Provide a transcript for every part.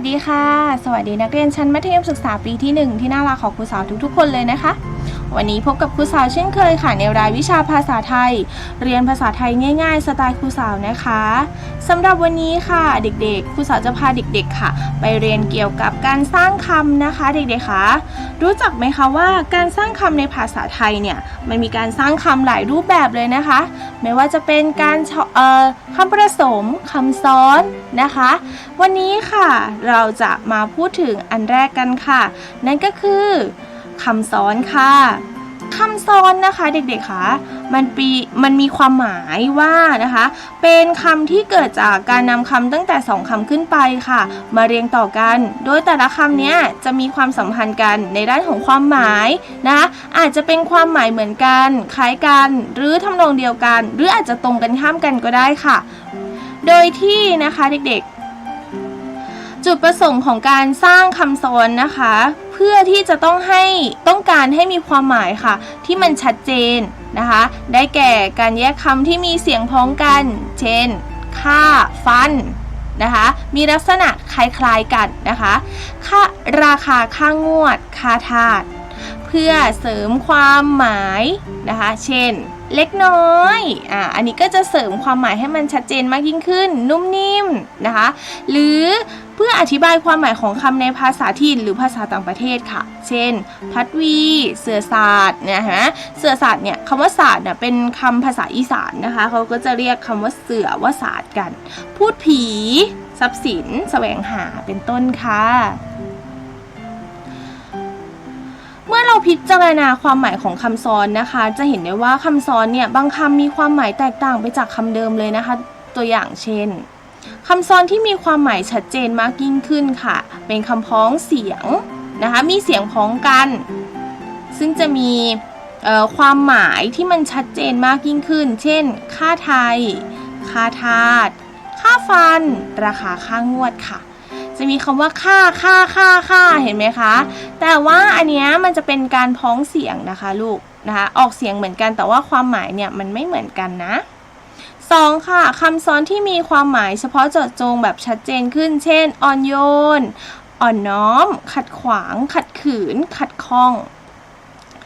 วัสดีค่ะ สวัสดีนักเรียนชั้นมัธยมศึกษาปีที่ 1 ที่น่ารักของครูสาวทุกๆ คนเลยนะคะ วันนี้พบกับครูสาวเช่นเคยค่ะในรายวิชาภาษาไทย เรียนภาษาไทยง่าย ๆ สไตล์ครูสาวนะคะสำหรับวันนี้ค่ะเด็กๆครูสาวจะพาเด็กๆค่ะ ไปเรียนเกี่ยวกับการสร้างคำนะคะเด็กๆคะรู้จักไหมคะว่าการสร้างคำในภาษาไทยเนี่ยมันมีการสร้างคำหลายรูปแบบเลยนะคะ ไม่ว่าจะเป็นการเอ่อคำผสมคำซ้อนนะคะ วันนี้ค่ะเราจะมาพูดถึงอันแรกกันค่ะ นั่นก็คือ คำซ้อนค่ะคำซ้อนนะคะเด็กๆคะมันปีมันมีความหมายว่านะคะ เป็นคำที่เกิดจากการนำคำตั้งแต่สองคำขึ้นไปค่ะ มาเรียงต่อกัน โดยแต่ละคำเนี้ยจะมีความสัมพันธ์กันในด้านของความหมายนะคะอาจจะเป็นความหมายเหมือนกัน คล้ายกัน หรือทำนองเดียวกัน หรืออาจจะตรงกันข้ามกันก็ได้ค่ะ โดยที่นะคะเด็กๆ จุดประสงค์ของการสร้างคำซ้อนนะคะ พื่อที่จะต้องให้ต้องการให้มีความหมายค่ะ ที่มันชัดเจนนะคะ ได้แก่การแยกคำที่มีเสียงพ้องกัน เช่นค่าฟันนะคะ มีลักษณะคล้ายๆกันนะคะค่าราคาค่างวดค่าทาสเพื่อเสริมความหมายนะคะ เช่น เล็กน้อย อ่า อันนี้ก็จะเสริมความหมายให้มันชัดเจนมากยิ่งขึ้น นุ่มนิ่มนะคะ หรือ เพื่ออธิบายความหมายของคำในภาษาถิ่นหรือภาษาต่างประเทศค่ะ เช่น พัดวี เสือศาสตร์เนี่ยฮะเสือศาสตร์เนี่ยคำว่าศาสตร์เนี่ยเป็นคำภาษาอีสานนะคะ เขาก็จะเรียกคำว่าเสือว่าศาสตร์กัน พูดผี ทรัพย์สินแสวงหาเป็นต้นค่ะเมื่อเราพิจารณาความหมายของคำซ้อนนะคะ จะเห็นได้ว่าคำซ้อนเนี่ยบางคำมีความหมายแตกต่างไปจากคำเดิมเลยนะคะ ตัวอย่างเช่น คำซ้อนที่มีความหมายชัดเจนมากยิ่งขึ้นค่ะ เป็นคำพ้องเสียงนะคะ มีเสียงพ้องกัน ซึ่งจะมีความหมายที่มันชัดเจนมากยิ่งขึ้น เช่น ค่าไทย ค่าทาสค่าฟัน ราคาค่างวดค่ะ จะมีคำว่าค่าค่าค่าค่าเห็นไหมคะ แต่ว่าอันเนี้ยมันจะเป็นการพ้องเสียงนะคะลูกนะคะ ออกเสียงเหมือนกันแต่ว่าความหมายเนี่ยมันไม่เหมือนกันนะ สองค่ะคำซ้อนที่มีความหมายเฉพาะเจาะจงแบบชัดเจนขึ้น เช่น อ่อนโยน อ่อนน้อม ขัดขวาง ขัดขืน ขัดข้อง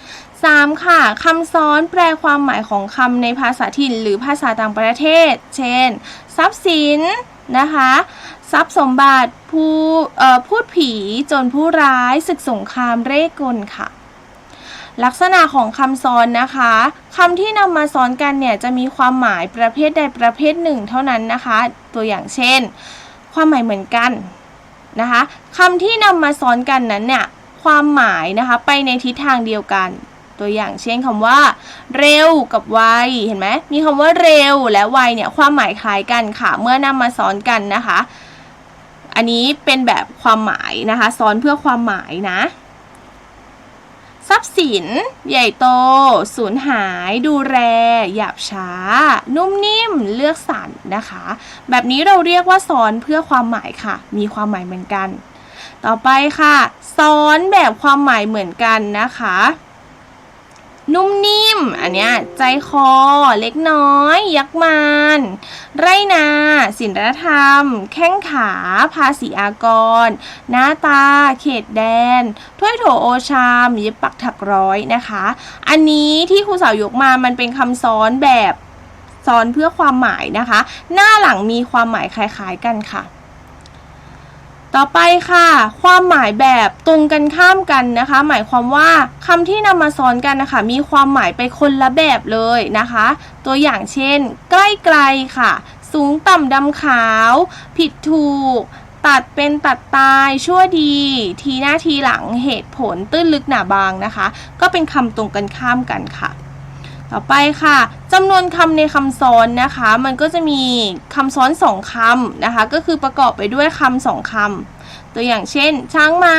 3. ค่ะคำซ้อนแปลความหมายของคำในภาษาถิ่นหรือภาษาต่างประเทศ เช่น ทรัพย์สินนะคะทรัพย์สมบัติผู้พูดผีจนผู้ร้ายศึกสงครามเร่กลค่ะ ลักษณะของคำซ้อนนะคะคำที่นำมาซ้อนกันเนี่ยจะมีความหมายประเภทใดประเภทหนึ่งเท่านั้นนะคะ ตัวอย่างเช่น ความหมายเหมือนกันนะคะคำที่นำมาซ้อนกันนั้นเนี่ยความหมายนะคะไปในทิศทางเดียวกัน ตัวอย่างเช่นคำว่า เร็วกับไวเห็นไหมมีคำว่าเร็วและไวเนี่ยความหมายคล้ายกันค่ะ เมื่อนำมาซ้อนกันนะคะ อันนี้เป็นแบบความหมายนะคะ ซ้อนเพื่อความหมายนะ ทรัพย์สิน ใหญ่โต สูญหาย ดูแลหยาบช้า นุ่มนิ่มเลือกสรรนะคะ แบบนี้เราเรียกว่าสอนเพื่อความหมายค่ะ มีความหมายเหมือนกัน ต่อไปค่ะสอนแบบความหมายเหมือนกันนะคะ นุ่มนิ่ม อันเนี้ยใจคอเล็กน้อย ยักษ์มานไรนาสินธรรม แข้งขา ภาษีอากร หน้าตา เขตแดน ถ้วยโถโอชามเย็บปักถักร้อยนะคะ อันนี้ที่ครูสาวยกมามันเป็นคำซ้อนแบบซ้อนเพื่อความหมายนะคะ หน้าหลังมีความหมายคล้ายๆกันค่ะ ต่อไปค่ะ ความหมายแบบตรงกันข้ามกันนะคะ หมายความว่าคำที่นำมาซ้อนกันนะคะมีความหมายไปคนละแบบเลยนะคะ ตัวอย่างเช่น ใกล้ไกลค่ะ สูงต่ำดำขาว ผิดถูก ตัดเป็นตัดตายชั่วดี ทีหน้าทีหลังเหตุผลตื้นลึกหนาบางนะคะ ก็เป็นคำตรงกันข้ามกันค่ะ ต่อไปค่ะจำนวนคำในคำซ้อนนะคะ มันก็จะมีคำซ้อนสองคำนะคะ ก็คือประกอบไปด้วยคำสองคำตัวอย่างเช่น ช้างม้า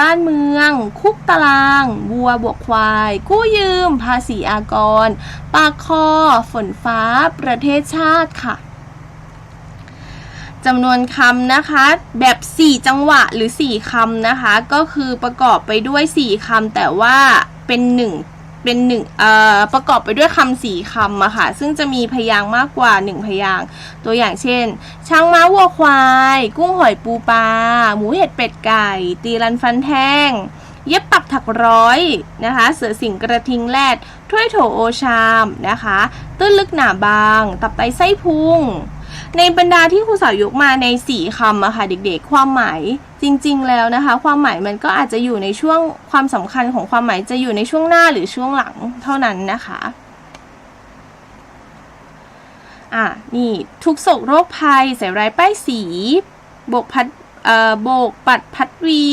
บ้านเมือง คุกตารางวัวบวกควาย กู้ยืม ภาษีอากร ปากคอ ฝนฟ้า ประเทศชาติค่ะจำนวนคำนะคะแบบ 4 จังหวะหรือ 4คำนะคะ ก็คือประกอบไปด้วย 4คำแต่ว่าเป็น 1 เป็นหนึ่งประกอบไปด้วยคำสี่คำอะค่ะ ซึ่งจะมีพยางค์มากกว่าหนึ่งพยางค์ตัวอย่างเช่น ช้างม้าวัวควาย กุ้งหอยปูปลาหมูเห็ดเป็ดไก่ ตีรันฟันแทง เย็บปักถักร้อยนะคะ เสือสิงกระทิงแรดถ้วยโถโอชามนะคะ ตื้นลึกหนาบาง ตับไตไส้พุงในบรรดาที่ครูสาวยกมาในสี่คำอะค่ะเด็กๆ ความหมาย จริงๆแล้วนะคะ ความหมายมันก็อาจจะอยู่ในช่วงความสำคัญของความหมายจะอยู่ในช่วงหน้าหรือช่วงหลังเท่านั้นนะคะอะนี่ทุกโศกโรคภัยใส่ร้ายป้ายสีโบกพัด โบกปัดพัดวี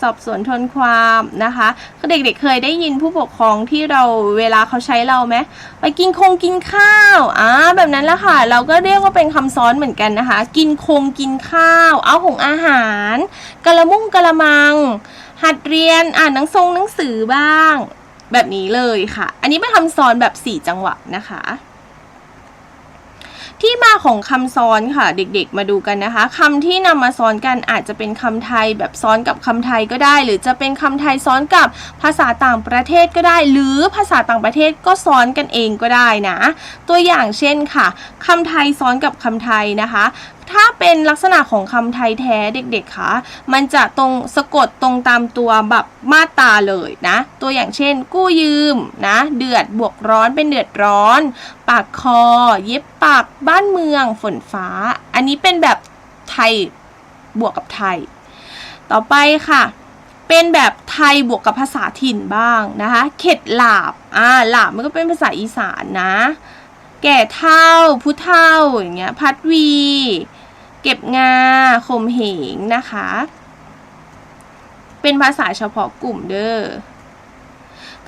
สอบสวนทวนความนะคะคือเด็กๆเคยได้ยินผู้ปกครองที่เราเวลาเขาใช้เราไหมไปกินคงกินข้าวอ่าแบบนั้นแหละค่ะ เราก็เรียกว่าเป็นคำซ้อนเหมือนกันนะคะ กินคงกินข้าว เอาหงอาหารกะละมุ่งกะละมัง หัดเรียนอ่านหนังทรงหนังสือบ้าง แบบนี้เลยค่ะ อันนี้เป็นคำซ้อนแบบ 4 จังหวะนะคะ ที่มาของคำซ้อนค่ะ เด็กๆมาดูกันนะคะคำที่นำมาซ้อนกันอาจจะเป็นคำไทยแบบซ้อนกับคำไทยก็ได้ หรือจะเป็นคำไทยซ้อนกับภาษาต่างประเทศก็ได้ หรือภาษาต่างประเทศก็ซ้อนกันเองก็ได้นะ ตัวอย่างเช่นค่ะคำไทยซ้อนกับคำไทยนะคะ ถ้าเป็นลักษณะของคำไทยแท้เด็กๆคะมันจะตรงสะกดตรงตามตัวแบบมาตราเลยนะ ตัวอย่างเช่น กู้ยืมนะ เดือดบวกร้อนเป็นเดือดร้อน ปากคอ เย็บปากบ้านเมืองฝนฟ้า อันนี้เป็นแบบไทยบวกกับไทย ต่อไปค่ะเป็นแบบไทยบวกกับภาษาถิ่นบ้างนะคะ เข็ดหลาบ อ่า หลาบมันก็เป็นภาษาอีสานนะ แก่เท่า ผู้เท่าอย่างเงี้ย พัดวี เก็บงาข่มเหงนะคะ เป็นภาษาเฉพาะกลุ่มเด้อ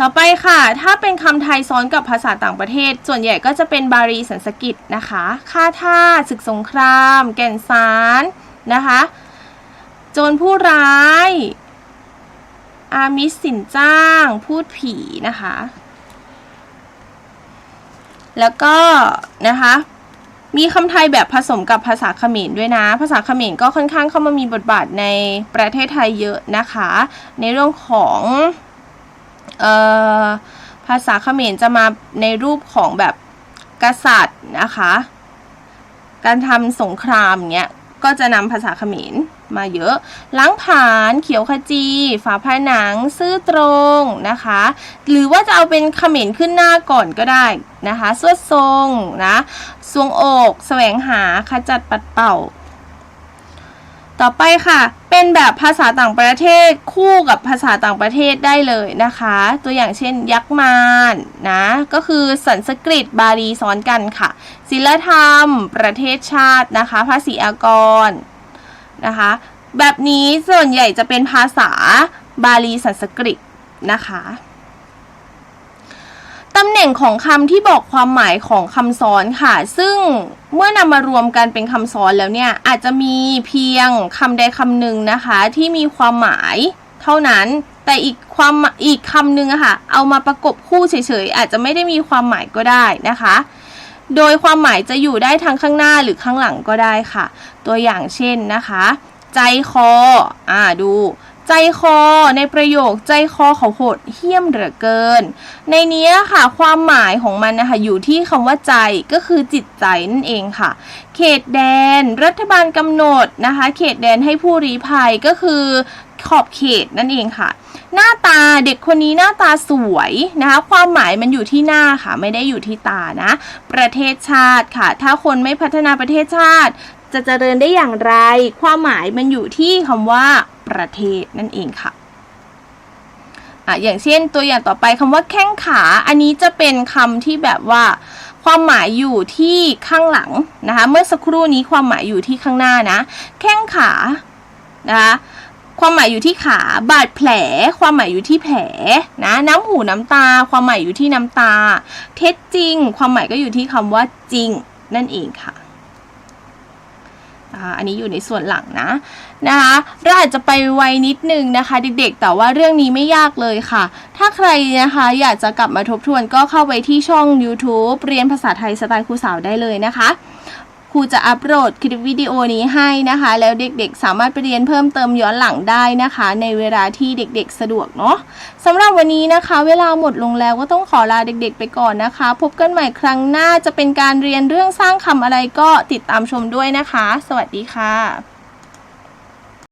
ต่อไปค่ะ ถ้าเป็นคำไทยซ้อนกับภาษาต่างประเทศ ส่วนใหญ่ก็จะเป็นบาลีสันสกฤตนะคะ ค่าท่าศึกสงคราม แก่นสารนะคะ โจรผู้ร้าย อามิสสินจ้าง พูดผีนะคะ แล้วก็นะคะ มีคำไทยแบบผสมกับภาษาเขมรด้วยนะ ภาษาเขมรก็ค่อนข้างเข้ามามีบทบาทในประเทศไทยเยอะนะคะ ในเรื่องของออภาษาเขมรจะมาในรูปของแบบกษัตริย์นะคะ การทำสงครามเนี้ยก็จะนำภาษาเขมร มาเยอะล้างผาญเขียวขจี ฝาผนัง ซื่อตรงนะคะ หรือว่าจะเอาเป็นเขมรขึ้นหน้าก่อนก็ได้นะคะสวดทรงนะสวงอกแสวงหาขจัดปัดเป่า ต่อไปค่ะ เป็นแบบภาษาต่างประเทศคู่กับภาษาต่างประเทศได้เลยนะคะ ตัวอย่างเช่น ยักษ์มารนะ ก็คือสันสกฤตบาลีซ้อนกันค่ะศิลธรรม ประเทศชาตินะคะ ภาษีอากร นะคะ แบบนี้ส่วนใหญ่จะเป็นภาษาบาลีสันสกฤตนะคะตำแหน่งของคำที่บอกความหมายของคำซ้อนค่ะ ซึ่งเมื่อนำมารวมกันเป็นคำซ้อนแล้วเนี่ย อาจจะมีเพียงคำใดคำหนึ่งนะคะ ที่มีความหมายเท่านั้น แต่อีกความอีกคำหนึ่งอะค่ะ เอามาประกบคู่เฉยๆ อาจจะไม่ได้มีความหมายก็ได้นะคะ โดยความหมายจะอยู่ได้ทั้งข้างหน้าหรือข้างหลังก็ได้ค่ะ ตัวอย่างเช่นนะคะ ใจคอ อ่าดู ใจคอในประโยคใจคอเขาโหดเหี้ยมเหลือเกิน ในนี้ค่ะความหมายของมันนะคะอยู่ที่คำว่าใจก็คือจิตใจนั่นเองค่ะ เขตแดน รัฐบาลกำหนดนะคะ เขตแดนให้ผู้รีภัยก็คือขอบเขตนั่นเองค่ะ หน้าตาเด็กคนนี้หน้าตาสวยนะคะ ความหมายมันอยู่ที่หน้าค่ะไม่ได้อยู่ที่ตานะ ประเทศชาติค่ะ ถ้าคนไม่พัฒนาประเทศชาติ จะเจริญได้อย่างไร ความหมายมันอยู่ที่คำว่าประเทศนั่นเองค่ะอะอย่างเช่นตัวอย่างต่อไปคำว่าแข้งขา อันนี้จะเป็นคำที่แบบว่า ความหมายอยู่ที่ข้างหลังนะคะ เมื่อสักครู่นี้ความหมายอยู่ที่ข้างหน้านะ แข้งขานะคะ ความหมายอยู่ที่ขา บาดแผล ความหมายอยู่ที่แผลนะน้ำหูน้ำตา ความหมายอยู่ที่น้ำตา เท็จจริง ความหมายก็อยู่ที่คำว่าจริงนั่นเองค่ะอันนี้อยู่ในส่วนหลังนะนะคะเราอาจจะไปไวนิดนึงนะคะ เด็กๆ แต่ว่าเรื่องนี้ไม่ยากเลยค่ะ ถ้าใครนะคะอยากจะกลับมาทบทวนก็เข้าไปที่ช่อง YouTube เรียนภาษาไทยสไตล์ครูสาวได้เลยนะคะ ครูจะอัปโหลดคลิปวิดีโอนี้ให้นะคะ แล้วเด็กๆ สามารถไปเรียนเพิ่มเติมย้อนหลังได้นะคะ ในเวลาที่เด็กๆ สะดวกเนาะสำหรับวันนี้นะคะ เวลาหมดลงแล้วก็ต้องขอลาเด็กๆ ไปก่อนนะคะ พบกันใหม่ครั้งหน้าจะเป็นการเรียนเรื่องสร้างคำอะไรก็ติดตามชมด้วยนะคะ สวัสดีค่ะ